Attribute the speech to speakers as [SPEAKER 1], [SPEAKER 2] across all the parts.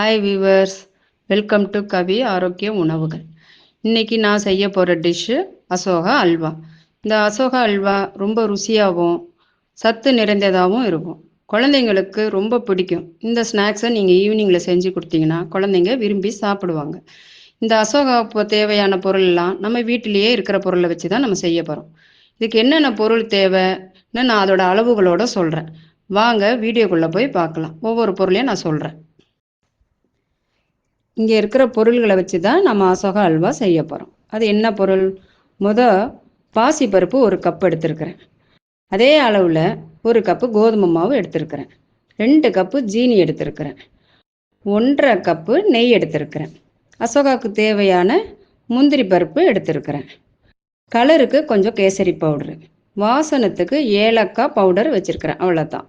[SPEAKER 1] Hi viewers welcome to Kavi ஆரோக்கிய உணவுகள் இன்னைக்கு நான் செய்ய போகிற டிஷ்ஷு அசோகா அல்வா இந்த அசோகா அல்வா ரொம்ப ருசியாகவும் சத்து நிறைந்ததாகவும் இருக்கும் குழந்தைங்களுக்கு ரொம்ப பிடிக்கும் இந்த ஸ்நாக்ஸை நீங்கள் ஈவினிங்கில் செஞ்சு கொடுத்தீங்கன்னா குழந்தைங்க விரும்பி சாப்பிடுவாங்க இந்த அசோகாவுக்கு தேவையான பொருள்லாம் நம்ம வீட்டிலேயே இருக்கிற பொருளை வச்சு தான் நம்ம செய்ய போகிறோம் இதுக்கு என்னென்ன பொருள் தேவைன்னு நான் அதோட அளவுகளோட சொல்கிறேன் வாங்க வீடியோக்குள்ளே போய் பார்க்கலாம் ஒவ்வொரு பொருளையும் நான் சொல்கிறேன் இங்கே இருக்கிற பொருள்களை வச்சு தான் நம்ம அசோகா அல்வா செய்ய போகிறோம் அது என்ன பொருள்? முத பாசிப்பருப்பு ஒரு கப் எடுத்திருக்கிறேன். அதே அளவில் ஒரு கப்பு கோதுமை மாவு எடுத்திருக்கிறேன். ரெண்டு கப்பு ஜீனி எடுத்திருக்கிறேன். ஒன்றரை கப்பு நெய் எடுத்திருக்கிறேன். அசோகாவுக்கு தேவையான முந்திரி பருப்பு எடுத்திருக்கிறேன். கலருக்கு கொஞ்சம் கேசரி பவுடரு. வாசனத்துக்கு ஏலக்காய் பவுடர் வச்சுருக்கிறேன். அவ்வளோதான்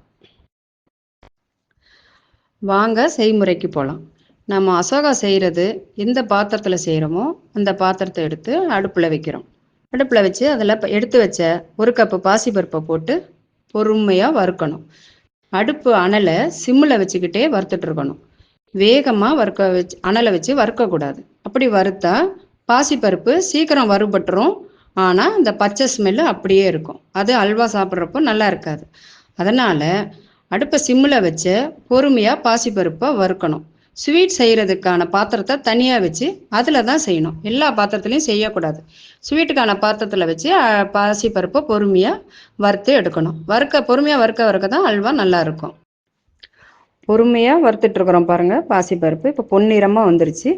[SPEAKER 1] வாங்க செய்முறைக்கு போகலாம் நம்ம அசோகா செய்கிறது எந்த பாத்திரத்தில் செய்கிறோமோ அந்த பாத்திரத்தை எடுத்து அடுப்பில் வைக்கிறோம். அடுப்பில் வச்சு அதில் எடுத்து வச்ச ஒரு கப்பு பாசிப்பருப்பை போட்டு பொறுமையாக வறுக்கணும். அடுப்பு அனலை சிம்மில் வச்சுக்கிட்டே வறுத்துட்டு இருக்கணும். வேகமாக வறுக்க வச்சு அனலை வச்சு வறுக்கக்கூடாது. அப்படி வறுத்தா பாசிப்பருப்பு சீக்கிரம் வறுபட்டுரும். ஆனால் இந்த பச்சை ஸ்மெல்லு அப்படியே இருக்கும். அது அல்வா சாப்பிட்றப்போ நல்லா இருக்காது. அதனால் அடுப்பை சிம்மில் வச்சு பொறுமையாக பாசிப்பருப்பை வறுக்கணும். ஸ்வீட் செய்கிறதுக்கான பாத்திரத்தை தனியாக வச்சு அதில் தான் செய்யணும். எல்லா பாத்திரத்துலையும் செய்யக்கூடாது. ஸ்வீட்டுக்கான பாத்திரத்தில் வச்சு பாசிப்பருப்பை பொறுமையாக வறுத்து எடுக்கணும். வறுக்க பொறுமையாக வறுக்க வறுக்க தான் அல்வா நல்லாயிருக்கும் பொறுமையாக வறுத்துட்ருக்குறோம் பாருங்கள் பாசிப்பருப்பு இப்போ பொன்னிறமாக வந்துருச்சு.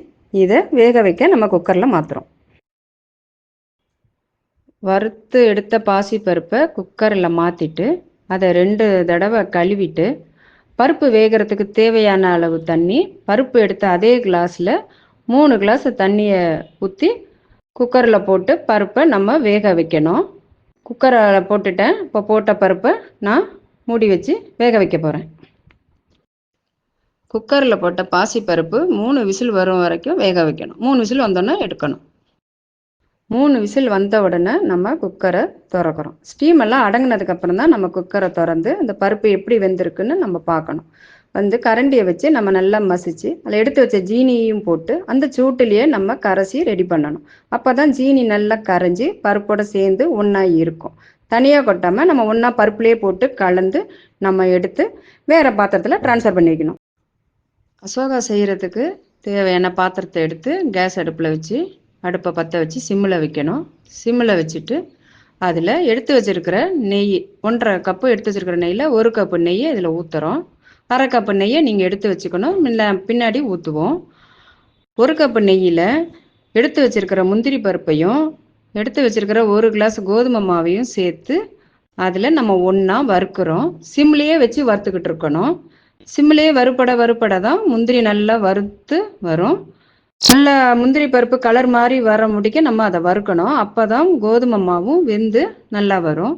[SPEAKER 1] இதை வேக வைக்க நம்ம குக்கரில் மாற்றுறோம் வறுத்து எடுத்த பாசிப்பருப்பை குக்கரில் மாற்றிட்டு அதை ரெண்டு தடவை கழுவிட்டு பருப்பு வேகிறதுக்கு தேவையான அளவு தண்ணி பருப்பு எடுத்த அதே கிளாஸில் மூணு கிளாஸ் தண்ணியை ஊற்றி குக்கரில் போட்டு பருப்பை நம்ம வேக வைக்கணும். குக்கரில் போட்டுட்டேன். இப்போ போட்ட பருப்பை நான் மூடி வச்சு வேக வைக்க போகிறேன் குக்கரில் போட்ட பாசி பருப்பு மூணு விசில் வரும் வரைக்கும் வேக வைக்கணும். மூணு விசில் வந்தோன்னே எடுக்கணும். மூணு விசில் வந்த உடனே நம்ம குக்கரை திறக்கிறோம். ஸ்டீம் எல்லாம் அடங்கினதுக்கு அப்புறம் தான் நம்ம குக்கரை திறந்து அந்த பருப்பு எப்படி வெந்திருக்குன்னு நம்ம பார்க்கணும். வந்து கரண்டியை வச்சு நம்ம நல்லா மசிச்சு அதில் எடுத்து வச்ச ஜீனியையும் போட்டு அந்த சூட்டுலேயே நம்ம கரைசி ரெடி பண்ணணும். அப்போ தான் ஜீனி நல்லா கரைஞ்சி பருப்போட சேர்ந்து ஒன்றா இருக்கும். தனியாக கொட்டாமல் நம்ம ஒன்றா பருப்புலேயே போட்டு கலந்து நம்ம எடுத்து வேறு பாத்திரத்தில் ட்ரான்ஸ்ஃபர் பண்ணி வைக்கணும் அசோகா செய்கிறதுக்கு தேவையான பாத்திரத்தை எடுத்து கேஸ் அடுப்பில் வச்சு அடுப்பை பற்ற வச்சு சிம்மில் வைக்கணும். சிம்மில் வச்சுட்டு அதில் எடுத்து வச்சுருக்கிற நெய் ஒன்றரை கப்பு எடுத்து வச்சுருக்கிற நெய்யில் ஒரு கப்பு நெய்யை இதில் ஊற்றுறோம் அரை கப்பு நெய்யை நீங்கள் எடுத்து வச்சுக்கணும். முன்ன பின்னாடி ஊற்றுவோம். ஒரு கப்பு நெய்யில் எடுத்து வச்சுருக்கிற முந்திரி பருப்பையும் எடுத்து வச்சுருக்கிற ஒரு கிளாஸ் கோதுமை மாவையும் சேர்த்து அதில் நம்ம ஒன்றா வறுக்கிறோம். சிம்லேயே வச்சு வறுத்துக்கிட்டு இருக்கணும். சிம்லேயே வறுபட வறுபட தான் முந்திரி நல்லா வறுத்து வரும். நல்ல முந்திரி பருப்பு கலர் மாதிரி வர முடிக்க நம்ம அதை வறுக்கணும். அப்போ தான் கோதுமை மாவும் வெந்து நல்லா வரும்.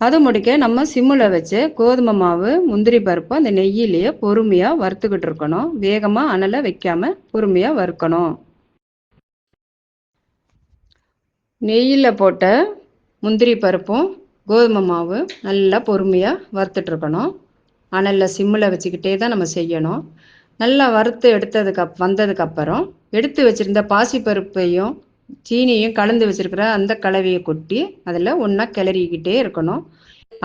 [SPEAKER 1] அது முடிக்க நம்ம சிம்மில் வச்சு கோதுமை மாவு முந்திரி பருப்பு அந்த நெய்யிலேயே பொறுமையாக வறுத்துக்கிட்டு இருக்கணும். வேகமாக அனலை வைக்காம பொறுமையாக வறுக்கணும். நெய்யில் போட்ட முந்திரி பருப்பும் கோதுமை மாவு நல்லா பொறுமையாக வறுத்துட்டு இருக்கணும். அனலில் சிம்மில் வச்சுக்கிட்டே தான் நம்ம செய்யணும். நல்லா வறுத்து எடுத்ததுக்கு அப் வந்ததுக்கப்புறம் எடுத்து வச்சுருந்த பாசிப்பருப்பையும் சீனியும் கலந்து வச்சுருக்கிற அந்த கலவையை கொட்டி அதில் ஒன்றா கிளறிக்கிட்டே இருக்கணும்.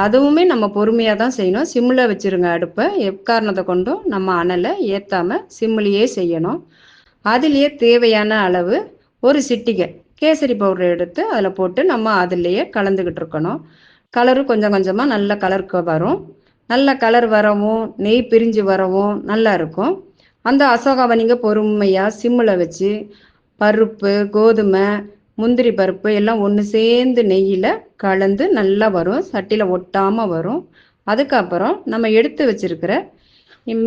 [SPEAKER 1] அதுவுமே நம்ம பொறுமையாக தான் செய்யணும். சிம்மில் வச்சுருங்க அடுப்பை எக்காரணத்தை கொண்டும் நம்ம அனலை ஏற்றாமல் சிம்மிலேயே செய்யணும். அதுலேயே தேவையான அளவு ஒரு சிட்டிகை கேசரி பவுடர் எடுத்து அதில் போட்டு நம்ம அதுலேயே கலந்துக்கிட்டு இருக்கணும். கலரு கொஞ்சம் கொஞ்சமாக நல்ல கலருக்கு வரும். நல்ல கலர் வரவும் நெய் பிரிஞ்சு வரவும் நல்லா இருக்கும். அந்த அசோகாவை நீங்கள் பொறுமையாக சிம்மில் வச்சு பருப்பு கோதுமை முந்திரி பருப்பு எல்லாம் ஒன்று சேர்ந்து நெய்யில் கலந்து நல்லா வரும். சட்டியில் ஒட்டாமல் வரும். அதுக்கப்புறம் நம்ம எடுத்து வச்சிருக்கிற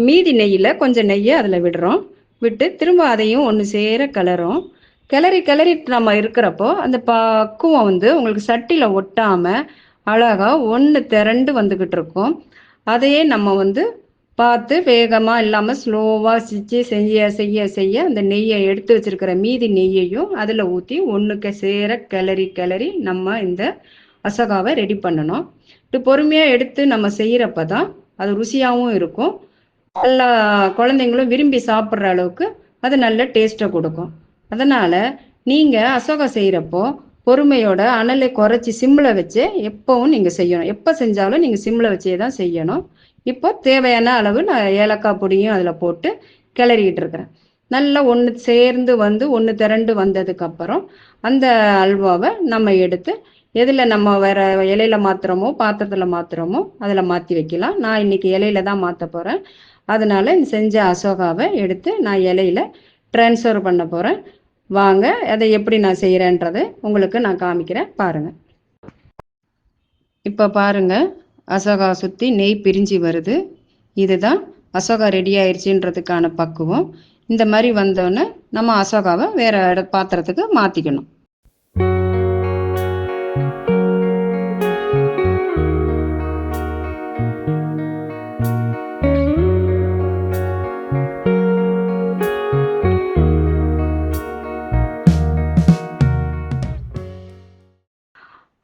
[SPEAKER 1] மீதி நெய்யில் கொஞ்சம் நெய்யை அதில் விடுறோம். விட்டு திரும்ப அதையும் ஒன்று சேர கிளறும். கிளறி கிளறி நம்ம இருக்கிறப்போ அந்த பக்குவம் வந்து உங்களுக்கு சட்டியில் ஒட்டாமல் அழகாக ஒன்று திரண்டு வந்துக்கிட்டு இருக்கும். அதையே நம்ம வந்து பார்த்து வேகமாக இல்லாமல் ஸ்லோவாக சிச்சு செய்ய செய்ய செய்ய அந்த நெய்யை எடுத்து வச்சுருக்கிற மீதி நெய்யையும் அதில் ஊற்றி ஒன்றுக்கு சேர கிளறி கிளறி நம்ம இந்த அசகாவை ரெடி பண்ணணும். இது பொறுமையாக எடுத்து நம்ம செய்கிறப்ப தான் அது ருசியாகவும் இருக்கும். எல்லா குழந்தைங்களும் விரும்பி சாப்பிட்ற அளவுக்கு அது நல்ல டேஸ்ட்டை கொடுக்கும். அதனால் நீங்கள் அசோகா செய்கிறப்போ பொறுமையோட அனலை குறைச்சி சிம்மில் வச்சு எப்போவும் நீங்கள் செய்யணும். எப்போ செஞ்சாலும் நீங்கள் சிம்மில் வச்சே தான் செய்யணும். இப்போ தேவையான அளவு நான் ஏலக்காய் பொடியும் அதில் போட்டு கிளறிக்கிட்டு இருக்கிறேன். நல்லா ஒன்று சேர்ந்து வந்து ஒன்று திரண்டு வந்ததுக்கப்புறம் அந்த அல்வாவை நம்ம எடுத்து எதில் நம்ம வேற இலையில மாத்துறோமோ பாத்திரத்தில் மாத்துறோமோ அதில் மாற்றி வைக்கலாம். நான் இன்னைக்கு இலையில தான் மாற்ற போகிறேன் அதனால இந்த செஞ்ச அசோகாவை எடுத்து நான் இலையில ட்ரான்ஸ்ஃபர் பண்ண போகிறேன் வாங்க அதை எப்படி நான் செய்கிறேன்றதை உங்களுக்கு நான் காமிக்கிறேன். பாருங்கள் இப்போ பாருங்க. அசோகா சுற்றி நெய் பிரிஞ்சு வருது. இதுதான் அசோகா ரெடி ஆயிடுச்சுன்றதுக்கான பக்குவம். இந்த மாதிரி வந்தோடனே நம்ம அசோகாவை வேற இட பாத்திரத்துக்கு மாற்றிக்கணும்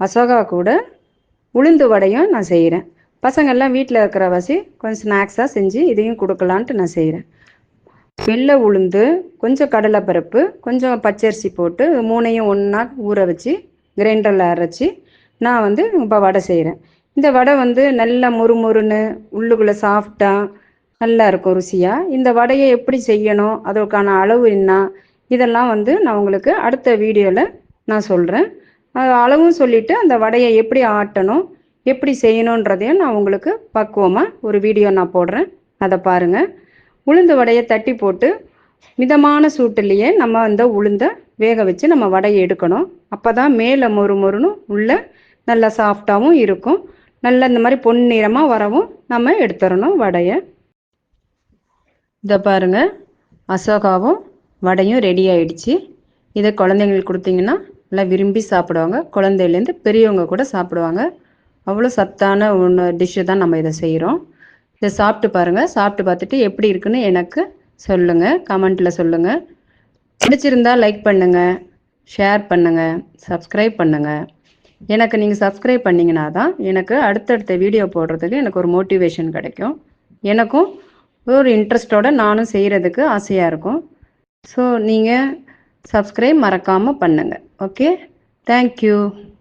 [SPEAKER 1] அசோகா கூட உளுந்து வடையும் நான் செய்கிறேன் பசங்கள்லாம் வீட்டில் இருக்கிற வசி கொஞ்சம் ஸ்நாக்ஸாக செஞ்சு இதையும் கொடுக்கலான்ட்டு நான் செய்கிறேன் வெள்ளை உளுந்து கொஞ்சம் கடலைப்பருப்பு கொஞ்சம் பச்சரிசி போட்டு மூணையும் ஒன்றா ஊற வச்சு கிரைண்டரில் அரைச்சி நான் வந்து இப்போ வடை செய்கிறேன் இந்த வடை வந்து நல்லா முறுமுறுன்னு உள்ளுக்குள்ளே சாஃப்டாக நல்லா இருக்கும் ருசியாக இந்த வடையை எப்படி செய்யணும் அதற்கான அளவு என்ன இதெல்லாம் வந்து நான் உங்களுக்கு அடுத்த வீடியோவில் நான் சொல்கிறேன் அளவும் சொல்லிவிட்டு அந்த வடையை எப்படி ஆட்டணும் எப்படி செய்யணுன்றதையும் நான் உங்களுக்கு பக்குவமாக ஒரு வீடியோ நான் போடுறேன். அதை பாருங்கள் உளுந்து வடையை தட்டி போட்டு மிதமான சூட்டுலேயே நம்ம அந்த உளுந்தை வேக வச்சு நம்ம வடையை எடுக்கணும். அப்போ தான் மேலே மொறு மொறுன்னு உள்ளே நல்லா சாஃப்டாகவும் இருக்கும். நல்லா இந்த மாதிரி பொன்னிறமாக வரவும் நம்ம எடுத்துடணும் வடையை. இதை பாருங்க. அசோகாவும் வடையும் ரெடி ஆயிடுச்சு. இதை குழந்தைங்களுக்கு கொடுத்தீங்கன்னா நல்லா விரும்பி சாப்பிடுவாங்க. குழந்தையிலேருந்து பெரியவங்க கூட சாப்பிடுவாங்க. அவ்வளோ சத்தான ஒன்று டிஷ்ஷு தான் நம்ம இதை செய்கிறோம் இதை சாப்பிட்டு பாருங்கள் சாப்பிட்டு பார்த்துட்டு எப்படி இருக்குன்னு எனக்கு சொல்லுங்கள் கமெண்ட்டில் சொல்லுங்கள் பிடிச்சிருந்தா லைக் பண்ணுங்கள் ஷேர் பண்ணுங்கள் சப்ஸ்கிரைப் பண்ணுங்கள் எனக்கு நீங்கள் சப்ஸ்கிரைப் பண்ணிங்கன்னா தான் எனக்கு அடுத்தடுத்த வீடியோ போடுறதுக்கு எனக்கு ஒரு மோட்டிவேஷன் கிடைக்கும். எனக்கும் ஒரு இன்ட்ரெஸ்டோடு நானும் செய்கிறதுக்கு ஆசையாக இருக்கும். ஸோ நீங்கள் சப்ஸ்கிரைப் மறக்காமல் பண்ணுங்கள் okay? Thank you.